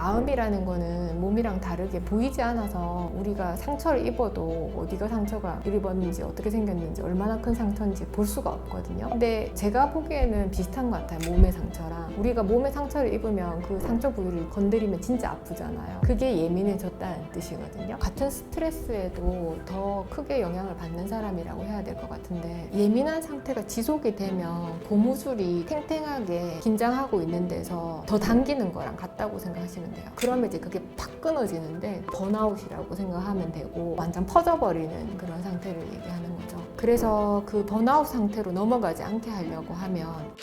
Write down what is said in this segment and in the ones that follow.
마음이라는 거는 몸이랑 다르게 보이지 않아서 우리가 상처를 입어도 어디가 상처가 입었는지 어떻게 생겼는지 얼마나 큰 상처인지 볼 수가 없거든요. 근데 제가 보기에는 비슷한 것 같아요. 몸의 상처랑 우리가 몸에 상처를 입으면 그 상처 부위를 건드리면 진짜 아프잖아요. 그게 예민해졌다는 뜻이거든요. 같은 스트레스에도 더 크게 영향을 받는 사람이라고 해야 될 것 같은데 예민한 상태가 지속이 되면 고무줄이 탱탱하게 긴장하고 있는 데서 더 당기는 거랑 같다고 생각하시면 돼요. 그러면 이제 그게 팍 끊어지는데 번아웃이라고 생각하면 되고 완전 퍼져버리는 그런 상태를 얘기하는 거죠. 그래서 그 번아웃 상태로 넘어가지 않게 하려고 하면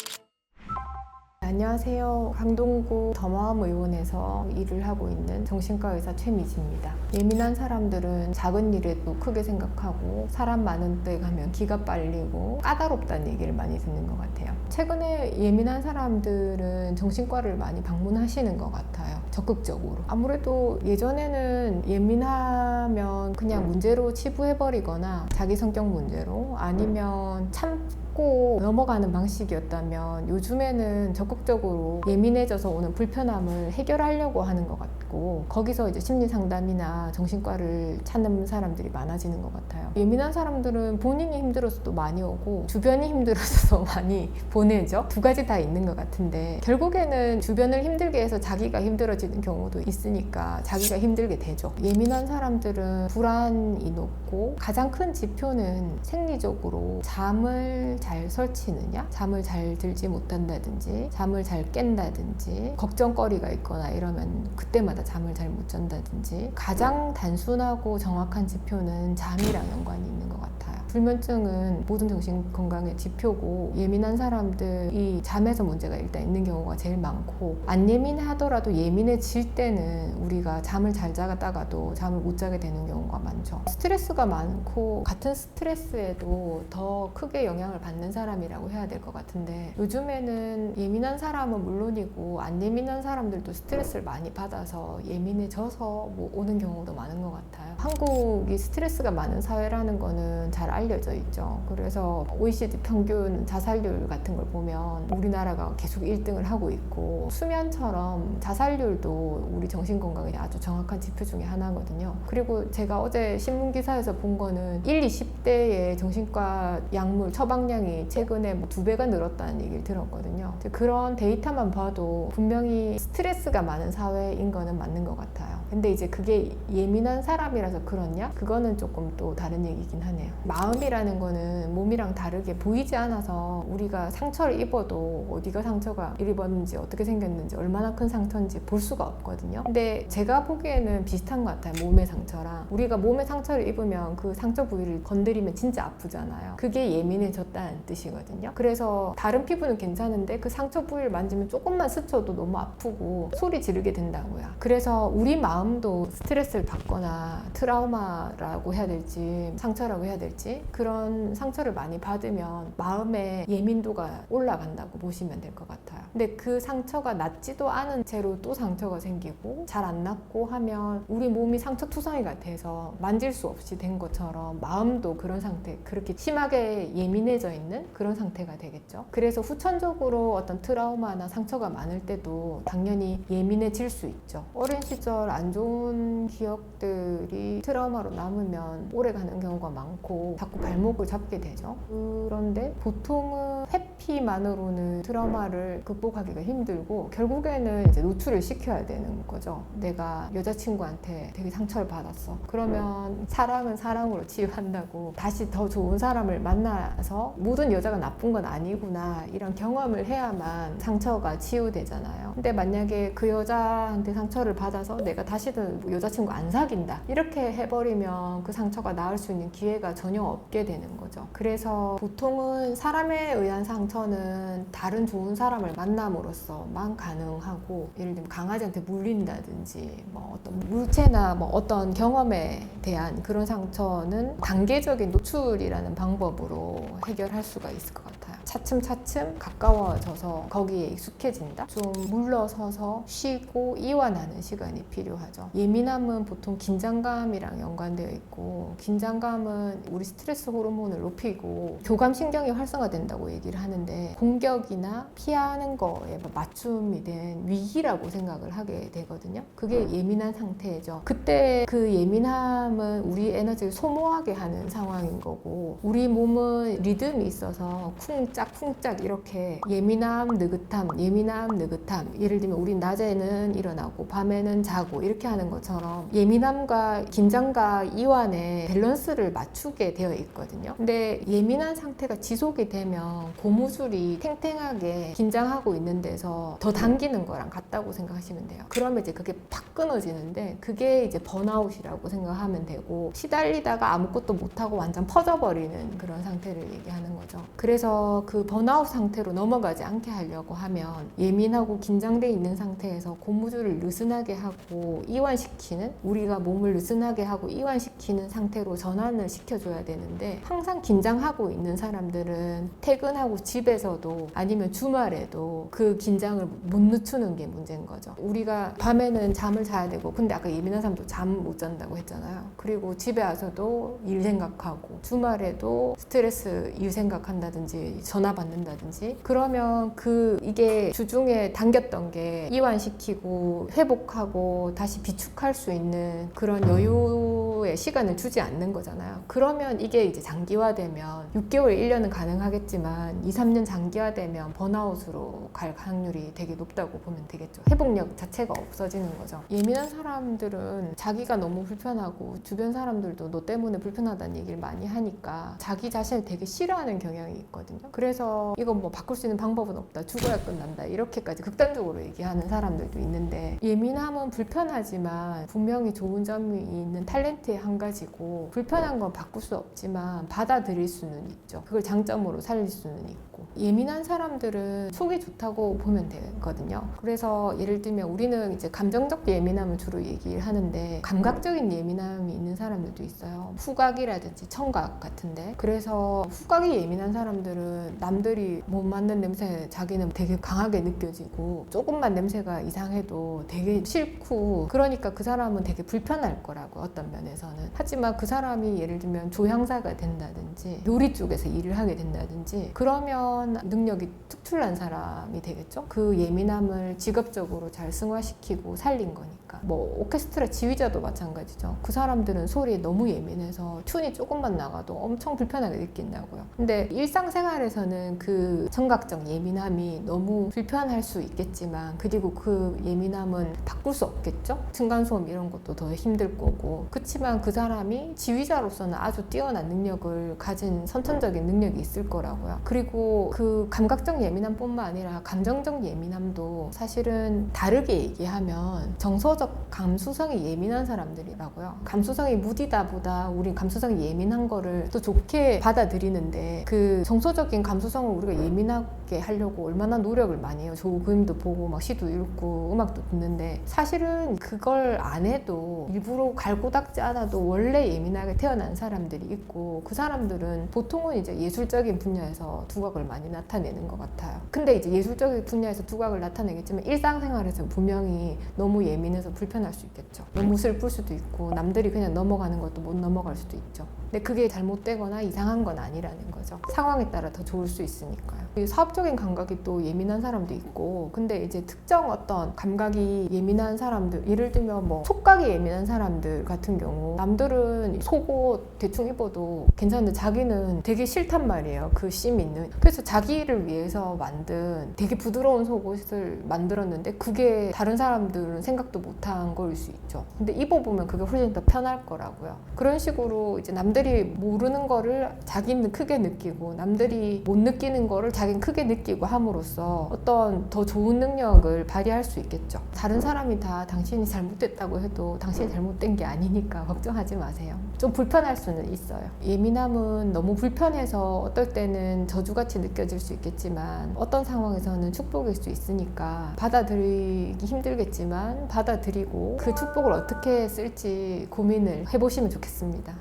안녕하세요. 강동구 더마음 의원에서 일을 하고 있는 정신과 의사 최미지입니다. 예민한 사람들은 작은 일에도 크게 생각하고 사람 많은 데 가면 기가 빨리고 까다롭다는 얘기를 많이 듣는 것 같아요. 최근에 예민한 사람들은 정신과를 많이 방문하시는 것 같아요. 적극적으로. 아무래도 예전에는 예민하면 그냥 문제로 치부해버리거나 자기 성격 문제로 아니면 참 고 넘어가는 방식이었다면 요즘에는 적극적으로 예민해져서 오는 불편함을 해결하려고 하는 것 같고 거기서 이제 심리 상담이나 정신과를 찾는 사람들이 많아지는 것 같아요. 예민한 사람들은 본인이 힘들어서도 많이 오고 주변이 힘들어서도 많이 보내죠. 두 가지 다 있는 것 같은데 결국에는 주변을 힘들게 해서 자기가 힘들어지는 경우도 있으니까 자기가 힘들게 되죠. 예민한 사람들은 불안이 높고 가장 큰 지표는 생리적으로 잠을 잘 설치느냐, 잠을 잘 들지 못한다든지, 잠을 잘 깬다든지, 걱정거리가 있거나 이러면 그때마다 잠을 잘 못 잔다든지 가장 단순하고 정확한 지표는 잠이랑 연관이 있는 것 같아요. 불면증은 모든 정신 건강의 지표고 예민한 사람들이 잠에서 문제가 일단 있는 경우가 제일 많고 안 예민하더라도 예민해질 때는 우리가 잠을 잘 자다가도 잠을 못 자게 되는 경우가 많죠. 스트레스가 많고 같은 스트레스에도 더 크게 영향을 받는 사람이라고 해야 될 것 같은데 요즘에는 예민한 사람은 물론이고 안 예민한 사람들도 스트레스를 많이 받아서 예민해져서 뭐 오는 경우도 많은 것 같아요. 한국이 스트레스가 많은 사회라는 거는 잘 알려 져 있죠. 그래서 OECD 평균 자살률 같은 걸 보면 우리나라가 계속 1등을 하고 있고 수면처럼 자살률도 우리 정신건강에 아주 정확한 지표 중에 하나거든요. 그리고 제가 어제 신문 기사에서 본 거는 1, 20대의 정신과 약물 처방량이 최근에 뭐 두 배가 늘었다는 얘기를 들었거든요. 그런 데이터만 봐도 분명히 스트레스가 많은 사회인 거는 맞는 것 같아요. 근데 이제 그게 예민한 사람이라서 그렇냐? 그거는 조금 또 다른 얘기긴 하네요. 마음이라는 거는 몸이랑 다르게 보이지 않아서 우리가 상처를 입어도 어디가 상처가 입었는지 어떻게 생겼는지 얼마나 큰 상처인지 볼 수가 없거든요. 근데 제가 보기에는 비슷한 것 같아요. 몸의 상처랑 우리가 몸에 상처를 입으면 그 상처 부위를 건드리면 진짜 아프잖아요. 그게 예민해졌다는 뜻이거든요. 그래서 다른 피부는 괜찮은데 그 상처 부위를 만지면 조금만 스쳐도 너무 아프고 소리 지르게 된다고요. 그래서 우리 마음 도 스트레스를 받거나 트라우마라고 해야 될지 상처라고 해야 될지 그런 상처를 많이 받으면 마음의 예민도가 올라간다고 보시면 될 것 같아요. 근데 그 상처가 낫지도 않은 채로 또 상처가 생기고 잘 안 낫고 하면 우리 몸이 상처 투성이가 돼서 만질 수 없이 된 것처럼 마음도 그런 상태 그렇게 심하게 예민해져 있는 그런 상태가 되겠죠. 그래서 후천적으로 어떤 트라우마나 상처가 많을 때도 당연히 예민해질 수 있죠. 어린 시절 안 좋은 기억들이 트라우마로 남으면 오래 가는 경우가 많고 자꾸 발목을 잡게 되죠. 그런데 보통은 회피만으로는 트라우마를 극복 하기가 힘들고 결국에는 이제 노출을 시켜야 되는 거죠. 내가 여자친구한테 되게 상처를 받았어. 그러면 사랑은 사랑으로 치유한다고 다시 더 좋은 사람을 만나서 모든 여자가 나쁜 건 아니구나 이런 경험을 해야만 상처가 치유되잖아요. 근데 만약에 그 여자한테 상처를 받아서 내가 다시는 뭐 여자친구 안 사귄다 이렇게 해버리면 그 상처가 나을 수 있는 기회가 전혀 없게 되는 거죠. 그래서 보통은 사람에 의한 상처는 다른 좋은 사람을 만남으로써만 가능하고 예를 들면 강아지한테 물린다든지 뭐 어떤 물체나 뭐 어떤 경험에 대한 그런 상처는 단계적인 노출이라는 방법으로 해결할 수가 있을 것 같아요. 차츰차츰 가까워져서 거기에 익숙해진다. 좀 물러서서 쉬고 이완하는 시간이 필요하죠. 예민함은 보통 긴장감이랑 연관되어 있고 긴장감은 우리 스트레스 호르몬을 높이고 교감 신경이 활성화된다고 얘기를 하는데 공격이나 피하는 거에 맞춤이 된 위기라고 생각을 하게 되거든요. 그게 예민한 상태죠. 그때 그 예민함은 우리 에너지를 소모하게 하는 상황인 거고 우리 몸은 리듬이 있어서 쿵짝 쿵짝 이렇게 예민함, 느긋함, 예민함, 느긋함 예를 들면 우리 낮에는 일어나고 밤에는 자고 이렇게 하는 것처럼 예민함과 긴장과 이완의 밸런스를 맞추게 되어 있거든요. 근데 예민한 상태가 지속이 되면 고무줄이 탱탱하게 긴장하고 있는 데서 더 당기는 거랑 같다고 생각하시면 돼요. 그러면 이제 그게 팍 끊어지는데 그게 이제 번아웃이라고 생각하면 되고 시달리다가 아무것도 못하고 완전 퍼져버리는 그런 상태를 얘기하는 거죠. 그래서 그 번아웃 상태로 넘어가지 않게 하려고 하면 예민하고 긴장돼 있는 상태에서 고무줄을 느슨하게 하고 이완시키는 우리가 몸을 느슨하게 하고 이완시키는 상태로 전환을 시켜줘야 되는데 항상 긴장하고 있는 사람들은 퇴근하고 집에서도 아니면 주말에도 그 긴장을 못 늦추는 게 문제인 거죠. 우리가 밤에는 잠을 자야 되고 근데 아까 예민한 사람도 잠 못 잔다고 했잖아요. 그리고 집에 와서도 일 생각하고 주말에도 스트레스 일 생각한다든지 전화 받는다든지 그러면 그 이게 주중에 당겼던 게 이완시키고 회복하고 다시 비축할 수 있는 그런 여유 의 시간을 주지 않는 거잖아요. 그러면 이게 이제 장기화되면 6개월, 1년은 가능하겠지만 2, 3년 장기화되면 번아웃으로 갈 확률이 되게 높다고 보면 되겠죠. 회복력 자체가 없어지는 거죠. 예민한 사람들은 자기가 너무 불편하고 주변 사람들도 너 때문에 불편하다는 얘기를 많이 하니까 자기 자신을 되게 싫어하는 경향이 있거든요. 그래서 이건 뭐 바꿀 수 있는 방법은 없다. 죽어야 끝난다. 이렇게까지 극단적으로 얘기하는 사람들도 있는데 예민함은 불편하지만 분명히 좋은 점이 있는 탤런트의 한 가지고 불편한 건 바꿀 수 없지만 받아들일 수는 있죠. 그걸 장점으로 살릴 수는 있고 예민한 사람들은 속이 좋다고 보면 되거든요. 그래서 예를 들면 우리는 이제 감정적 예민함을 주로 얘기를 하는데 감각적인 예민함이 있는 사람들도 있어요. 후각이라든지 청각 같은데 그래서 후각이 예민한 사람들은 남들이 못 맡는 냄새 자기는 되게 강하게 느껴지고 조금만 냄새가 이상해도 되게 싫고 그러니까 그 사람은 되게 불편할 거라고 어떤 면에서는 하지만 그 사람이 예를 들면 조향사가 된다든지 요리 쪽에서 일을 하게 된다든지 그러면 능력이 특출난 사람이 되겠죠? 그 예민함을 직업적으로 잘 승화시키고 살린 거니까. 뭐 오케스트라 지휘자도 마찬가지죠. 그 사람들은 소리에 너무 예민해서 튠이 조금만 나가도 엄청 불편하게 느낀다고요. 근데 일상생활에서는 그 청각적 예민함이 너무 불편할 수 있겠지만 그리고 그 예민함은 바꿀 수 없겠죠? 층간소음 이런 것도 더 힘들 거고. 그렇지만 그 사람이 지휘자로서는 아주 뛰어난 능력을 가진 선천적인 능력이 있을 거라고요. 그리고 그 감각적 예민함뿐만 아니라 감정적 예민함도 사실은 다르게 얘기하면 정서적 감수성이 예민한 사람들이라고요 감수성이 무디다 보다 우리 감수성이 예민한 거를 또 좋게 받아들이는데 그 정서적인 감수성을 우리가 예민하게 하려고 얼마나 노력을 많이 해요. 조그림도 보고 막 시도 읽고 음악도 듣는데 사실은 그걸 안 해도 일부러 갈고 닦지 않아도 원래 예민하게 태어난 사람들이 있고 그 사람들은 보통은 이제 예술적인 분야에서 두각을 많이 나타내는 것 같아요. 근데 이제 예술적인 분야에서 두각을 나타내겠지만 일상생활에서는 분명히 너무 예민해서 불편할 수 있겠죠. 너무 슬플 수도 있고 남들이 그냥 넘어가는 것도 못 넘어갈 수도 있죠. 근데 그게 잘못되거나 이상한 건 아니라는 거죠. 상황에 따라 더 좋을 수 있으니까요. 이 사업적인 감각이 또 예민한 사람도 있고, 근데 이제 특정 어떤 감각이 예민한 사람들, 예를 들면 뭐 촉각이 예민한 사람들 같은 경우, 남들은 속옷 대충 입어도 괜찮은데 자기는 되게 싫단 말이에요. 그 심 있는. 그래서 자기를 위해서 만든 되게 부드러운 속옷을 만들었는데 그게 다른 사람들은 생각도 못한 거일 수 있죠. 근데 입어보면 그게 훨씬 더 편할 거라고요. 그런 식으로 이제 남들이 모르는 거를 자기는 크게 느끼고 남들이 못 느끼는 거를 자기는 크게 느끼고 함으로써 어떤 더 좋은 능력을 발휘할 수 있겠죠. 다른 사람이 다 당신이 잘못됐다고 해도 당신이 잘못된 게 아니니까 걱정하지 마세요. 좀 불편할 수는 있어요. 예민함은 너무 불편해서 어떨 때는 저주같이 느껴질 수 있겠지만 어떤 상황에서는 축복일 수 있으니까 받아들이기 힘들겠지만 받아들이고 그 축복을 어떻게 쓸지 고민을 해보시면 좋겠습니다.